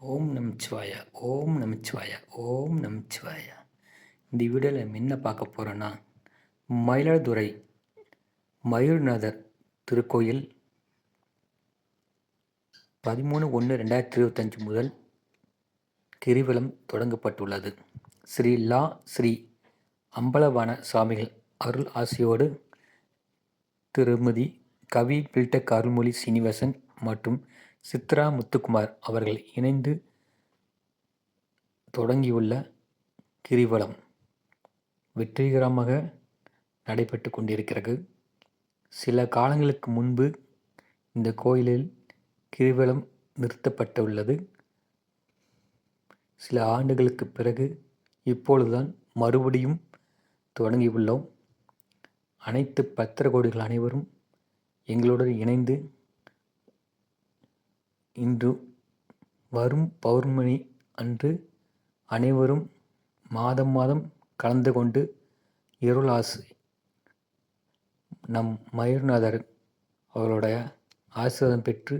ஓம் நமச்சிவாய ஓம் நமச்சிவாய ஓம் நமச்சிவாய. இந்த வீடியோவில் என்ன பார்க்க போகிறோன்னா மயிலாடுதுறை மயூர்நாதர் திருக்கோயில் பதிமூணு ஒன்று ரெண்டாயிரத்தி இருபத்தஞ்சி முதல் கிரிவலம் தொடங்கப்பட்டுள்ளது. ஸ்ரீ லா ஸ்ரீ அம்பலவான சுவாமிகள் அருள் ஆசியோடு திருமதி கவி பில்டக் அருள்மொழி சீனிவாசன் மற்றும் சித்ரா முத்துக்குமார் அவர்கள் இணைந்து தொடங்கியுள்ள கிரிவலம் வெற்றிகரமாக நடைபெற்று கொண்டிருக்கிறது. சில காலங்களுக்கு முன்பு இந்த கோயிலில் கிரிவலம் நிறுத்தப்பட்டுள்ளது. சில ஆண்டுகளுக்கு பிறகு இப்பொழுதுதான் மறுபடியும் தொடங்கியுள்ளோம். அனைத்து பத்திரகோடிகள் அனைவரும் எங்களுடன் இணைந்து இன்று வரும் பௌர்ணமி அன்று அனைவரும் மாதம் மாதம் கலந்து கொண்டு இருளாசு. நம் மயூர்நாதர் அவர்களுடைய ஆசீர்வாதம் பெற்று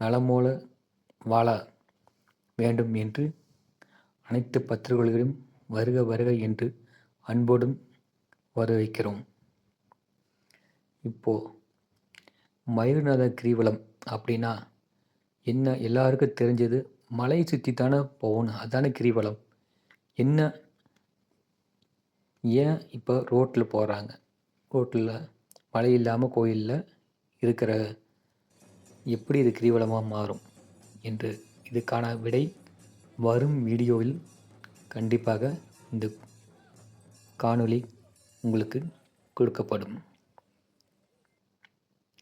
நலமோல வாழ வேண்டும் என்று அனைத்து பத்திரிகைகளிலும் வருக வருக என்று அன்போடும் வரவேற்கிறோம். இப்போது மயூர்நாத கிரிவலம் அப்படின்னா என்ன எல்லாருக்கும் தெரிஞ்சது? மலையை சுற்றி தானே போகணும். அதானே கிரிவலம். என்ன? ஏன் இப்போ ரோட்டில் போகிறாங்க? ரோட்டில் மழை இல்லாமல் கோயிலில் இருக்கிற எப்படி இது கிரிவலமாக மாறும் என்று இதுக்கான விடை வரும் வீடியோவில் கண்டிப்பாக இந்த காணொளி உங்களுக்கு கொடுக்கப்படும்.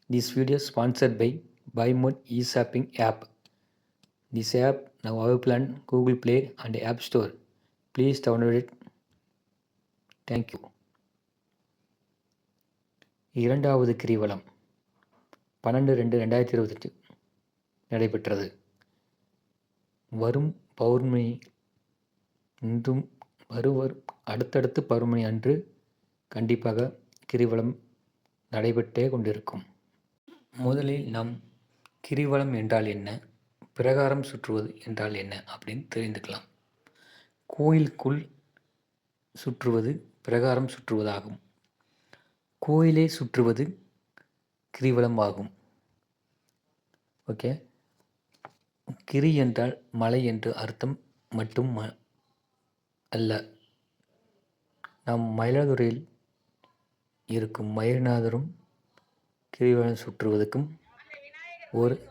This video sponsored by BuyMode e-shopping app. This app now available on Google Play and App Store. Please download it. Thank you இரண்டாவது கிரிவலம் பன்னெண்டு ரெண்டு ரெண்டாயிரத்தி இருபத்தெட்டு நடைபெற்றது வரும் பௌர்ணமி இன்றும் வருவர் அடுத்தடுத்து பௌர்ணமி அன்று கண்டிப்பாக கிரிவலம் நடைபெற்றே கொண்டிருக்கும் முதலில் நாம் கிரிவலம் என்றால் என்ன? பிரகாரம் சுற்றுவது என்றால் என்ன? அப்படின்னு தெரிந்துக்கலாம். கோயிலுக்குள் சுற்றுவது பிரகாரம் சுற்றுவதாகும். கோயிலே சுற்றுவது கிரிவலம் ஆகும் ஓகே? கிரி என்றால் மலை என்று அர்த்தம் மட்டும் ம அல்ல. நம் மயிலாதுறையில் இருக்கும் மயில்நாதரும் கிரிவலம் சுற்றுவதற்கும் ஒரு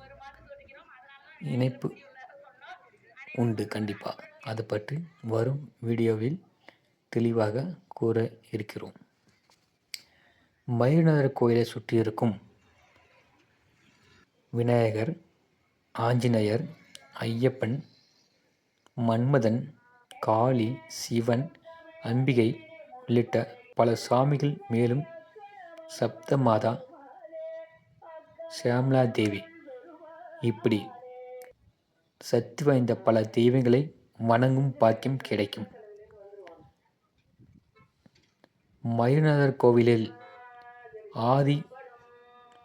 இணைப்பு உண்டு கண்டிப்பாக அது பற்றி வரும் வீடியோவில் தெளிவாக கூற இருக்கிறோம். மயூரநாதர் கோயிலை சுற்றியிருக்கும் விநாயகர் ஆஞ்சநேயர் ஐயப்பன் மன்மதன் காளி சிவன் அம்பிகை உள்ளிட்ட பல சாமிகள் மேலும் சப்தமாதா ஷியாம்லா தேவி. இப்படி சக்தி வாய்ந்த பல தெய்வங்களை வணங்கும் பாக்கியம் கிடைக்கும். மயூர்நாதர் கோவிலில் ஆதி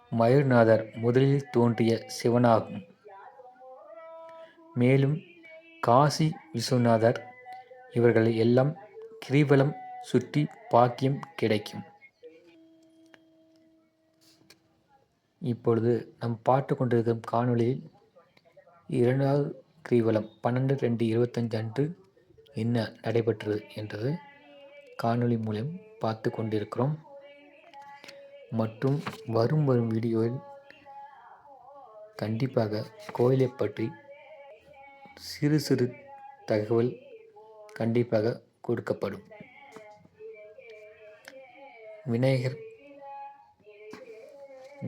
மயூர்நாதர் முதலில் தோன்றிய சிவனாகும். மேலும் காசி விஸ்வநாதர் இவர்களை எல்லாம் கிரிவலம் சுற்றி பாக்கியம் கிடைக்கும். இப்பொழுது நம் பார்த்து கொண்டிருக்கும் காணொளியில் இரண்டாவது கிரிவலம் பன்னெண்டு ரெண்டு இருபத்தஞ்சு அன்று என்ன நடைபெற்றது என்றது காணொளி மூலம் பார்த்து கொண்டிருக்கிறோம். மற்றும் வரும் வரும் வீடியோவில் கண்டிப்பாக கோயிலை பற்றி சிறு சிறு தகவல் கண்டிப்பாக கொடுக்கப்படும். விநாயகர்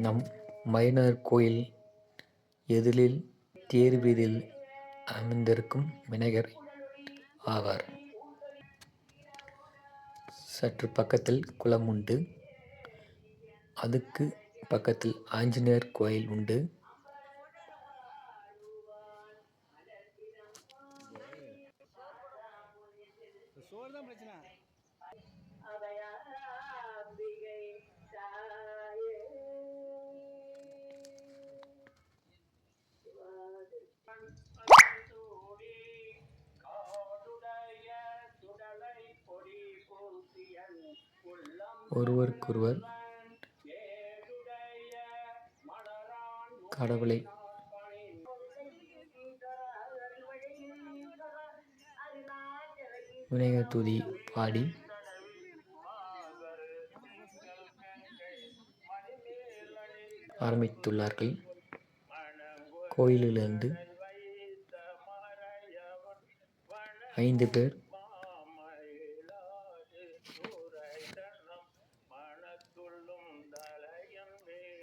நம் மைனர் கோயில் எதிரில் தேர் வீதியில் அமைந்திருக்கும் விநாயகர் ஆவார். சற்று பக்கத்தில் குளம் உண்டு. அதுக்கு பக்கத்தில் ஆஞ்சநேயர் கோயில் உண்டு. ஒருவருக்கொருவர் கடவுளை. விநாயகர் தூதி பாடி. ஆரம்பித்துள்ளார்கள். கோயிலிலிருந்து ஐந்து பேர்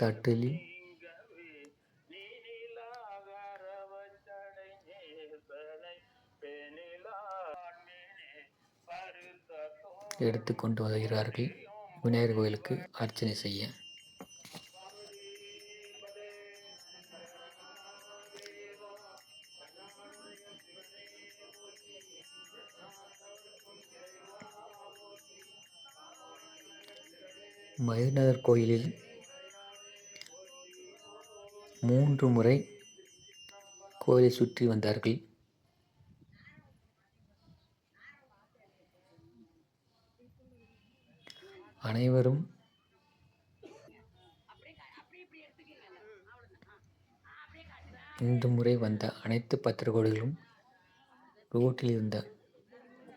தட்டிலில். எடுத்து கொண்டு வருகிறார்கள். விநாயகர் கோயிலுக்கு அர்ச்சனை செய்ய. மயூரநாதர் கோயிலில் மூன்று முறை கோயிலை சுற்றி வந்தார்கள். அனைவரும் இந்த முறை வந்த அனைத்து பத்திரகோடிகளும் ரோட்டில் இருந்த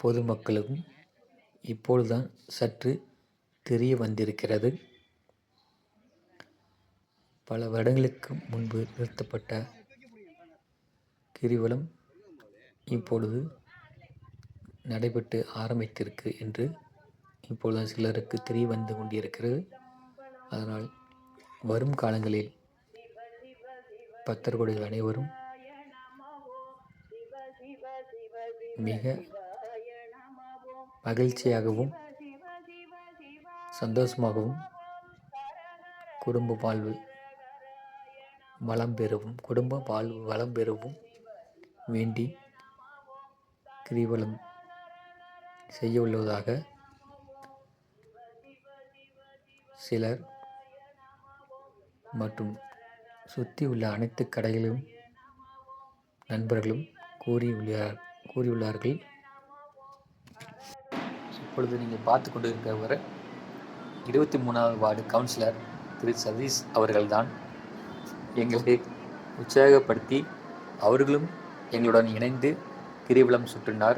பொதுமக்களுக்கும் இப்பொழுதுதான் சற்று தெரிய வந்திருக்கிறது. பல வருடங்களுக்கு முன்பு நிறுத்தப்பட்ட கிரிவலம் இப்பொழுது நடைபெற்று ஆரம்பித்திருக்கு என்று இப்பொழுது சிலருக்கு தெரிய வந்து கொண்டிருக்கிறது. அதனால் வரும் காலங்களில் பக்தர்களுடைய அனைவரும் மிக மகிழ்ச்சியாகவும் சந்தோஷமாகவும் குடும்ப வாழ்வு வளம் பெறவும் குடும்ப வாழ்வு வளம் பெறவும் வேண்டி கிரிவலம் செய்ய உள்ளதாக சிலர் மற்றும் சுற்றி உள்ள அனைத்து கடைகளிலும் நண்பர்களும் கூறியுள்ளார் கூறியுள்ளார்கள் இப்பொழுது நீங்கள் பார்த்து கொண்டிருக்கிறவர் இருபத்தி மூணாவது வார்டு கவுன்சிலர் திரு சதீஷ் அவர்கள்தான் எங்களை உற்சாகப்படுத்தி அவர்களும் எங்களுடன் இணைந்து கிரிவலம் சுற்றினார்.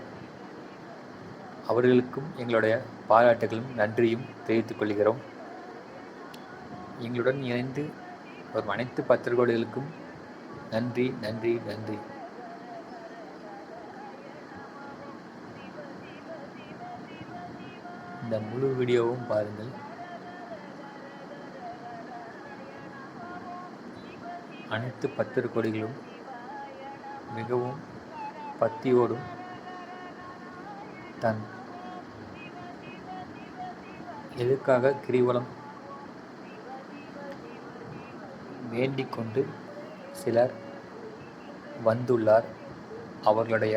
அவர்களுக்கும் எங்களுடைய பாராட்டுகளும் நன்றியும் தெரிவித்துக் கொள்கிறோம். எங்களுடன் இணைந்து வரும் அனைத்து பத்திரிகைகளுக்கும் நன்றி நன்றி நன்றி. இந்த முழு வீடியோவும் பாருங்கள். அனைத்து பத்திர கொடிகளும் மிகவும் பக்தியோடும் தன் எதுக்காக கிரிவலம் வேண்டிக் கொண்டு சிலர் வந்துள்ளார் அவர்களுடைய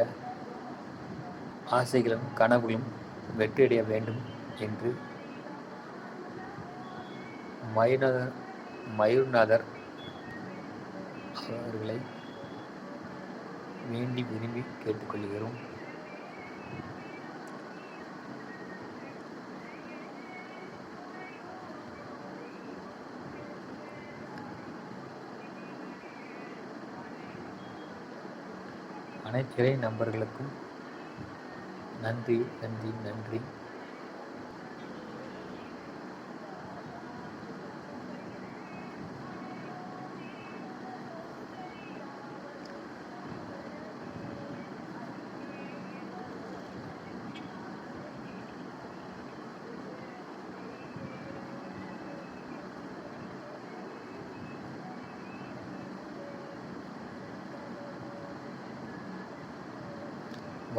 ஆசைகளும் கனவுகளும் வெற்றியடைய வேண்டும் என்று மயூரநாதர் மயூர்நாதர் அவர்களை வேண்டி விரும்பி கேட்டுக்கொள்கிறோம். அனைத்து நண்பர்களுக்கும் நன்றி நன்றி நன்றி.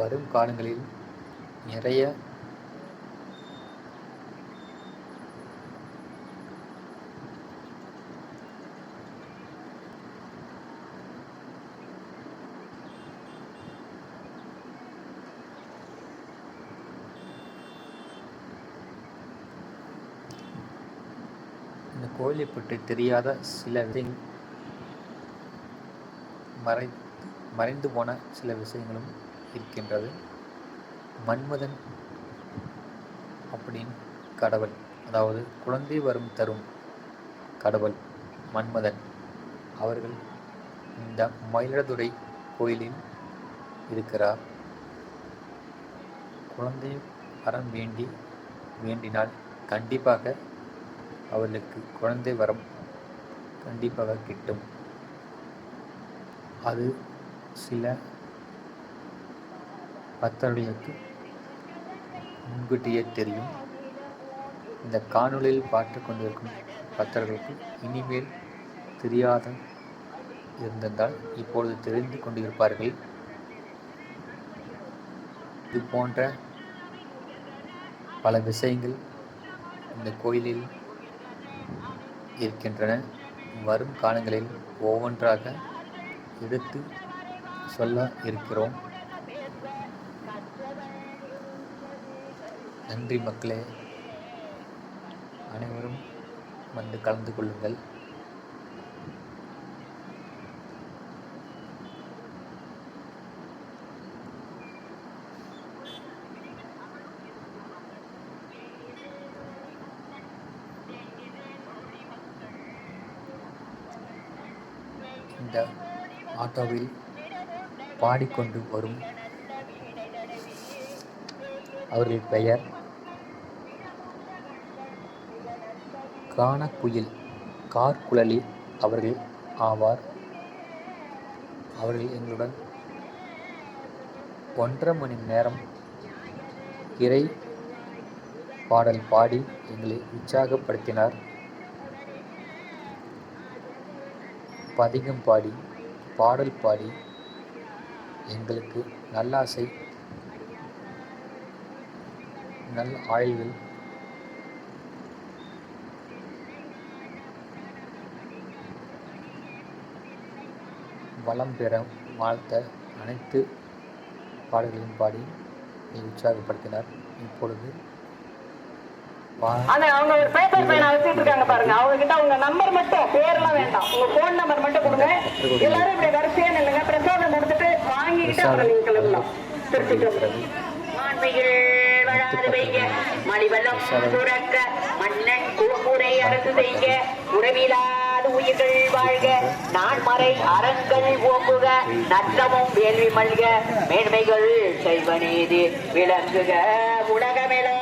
வரும் காலங்களில் நிறைய இந்த கோயிலை பற்றி தெரியாத சில விஷயங்கள் மறை மறைந்து போன சில விஷயங்களும் இருக்கின்றது. மன்மதன் அப்படின்னு கடவுள் அதாவது குழந்தை வரும் தரும் கடவுள் மன்மதன். அவர்கள் இந்த மயிலாடுதுறை கோயிலில் இருக்கிறார். குழந்தை வரம் வேண்டி வேண்டினால் கண்டிப்பாக அவர்களுக்கு குழந்தை வரம் கண்டிப்பாக கிட்டும். அது சில பக்தர்களுக்கு முன்கூட்டியே தெரியும். இந்த காணொளியில் பார்த்து கொண்டிருக்கும் பக்தர்களுக்கு இனிமேல் தெரியாத இருந்திருந்தால் இப்பொழுது தெரிந்து கொண்டிருப்பார்கள். இது போன்ற பல விஷயங்கள் இந்த கோயிலில் இருக்கின்றன. வரும் காலங்களில் ஒவ்வொன்றாக எடுத்து சொல்ல இருக்கிறோம். நன்றி மக்களே. அனைவரும் வந்து கலந்து கொள்ளுங்கள். இந்த ஆட்டோவில் பாடிக்கொண்டு வரும் அவர்கள் பெயர் கானக்குயில் கார்குழலி அவர்கள் ஆவார். அவர்கள் எங்களுடன் ஒன்றரை மணி நேரம் இறை பாடல் பாடி எங்களை உற்சாகப்படுத்தினார். பதிகம் பாடி பாடல் பாடி எங்களுக்கு நல்லாசை நல் ஆயுள்கள் வளம் பெற வாழ்த்த அனைத்து பாடல்களையும் பாடி என்னை உற்சாகப்படுத்தினார். இப்பொழுது ஆனா அவங்க ஒரு பேப்பர் பேனா வச்சிட்டு இருக்காங்க பாருங்க. அவங்க கிட்ட உங்க நம்பர் மட்டும் பேர்லாம் வேண்டாம். உங்க போன் நம்பர் மட்டும் கொடுங்க. எல்லாரும் இப்படி வரிசையா நில்லுங்க. பிரசாதம் கொடுத்துட்டு வாங்கிட்டு அப்புறம் நீங்க கிளம்பலாம். திருச்சிட்டு மலிவலம் சுரக்க. மன்னன் கூமுறை அரசு செய்க. உயிர்கள் வாழ்க. நான் மறை அறங்கள் ஓங்குக. நற்றமும் வேள்வி மல்க. மேன்மைகள் செய்வ நீதி விளங்குக. உலகமெல்லாம்